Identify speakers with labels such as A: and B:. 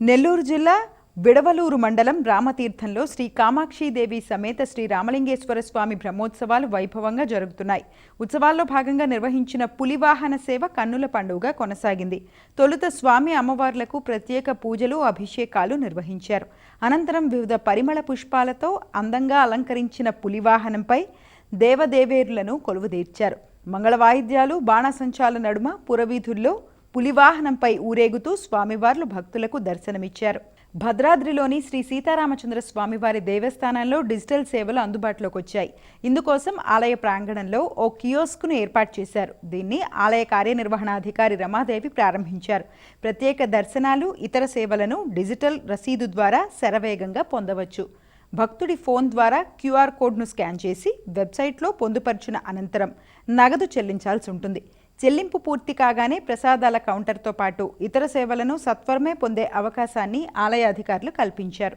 A: నెల్లూరు జిల్లా విడవలూరు మండలం రామతీర్థంలో శ్రీ కామాక్షిదేవి సమేత శ్రీ రామలింగేశ్వర స్వామి బ్రహ్మోత్సవాలు వైభవంగా జరుగుతున్నాయి. ఉత్సవాల్లో భాగంగా నిర్వహించిన పులివాహన సేవ కన్నుల పండుగ కొనసాగింది. తొలుత స్వామి అమ్మవార్లకు ప్రత్యేక పూజలు అభిషేకాలు నిర్వహించారు. అనంతరం వివిధ పరిమళ పుష్పాలతో అందంగా అలంకరించిన పులివాహనంపై దేవదేవేరులను కొలువుదీర్చారు. మంగళ వాయిద్యాలు బాణసంచాల నడుమ పురవీధుల్లో పులివాహనంపై ఊరేగుతూ స్వామివార్లు భక్తులకు దర్శనమిచ్చారు. భద్రాద్రిలోని శ్రీ సీతారామచంద్ర స్వామివారి దేవస్థానంలో డిజిటల్ సేవలు అందుబాటులోకి వచ్చాయి ఇందుకోసం ఆలయ ప్రాంగణంలో ఓ కియోస్క్ను ఏర్పాటు చేశారు. దీన్ని ఆలయ కార్యనిర్వహణాధికారి రమాదేవి ప్రారంభించారు. ప్రత్యేక దర్శనాలు ఇతర సేవలను డిజిటల్ రసీదు ద్వారా శరవేగంగా పొందవచ్చు. భక్తుడి ఫోన్ ద్వారా క్యూఆర్ కోడ్ను స్కాన్ చేసి వెబ్సైట్లో పొందుపరిచిన అనంతరం నగదు చెల్లించాల్సి ఉంటుంది. చెల్లింపు పూర్తి కాగానే ప్రసాదాల కౌంటర్తో పాటు ఇతర సేవలను సత్వరమే పొందే అవకాశాన్ని ఆలయ అధికారులు కల్పించారు.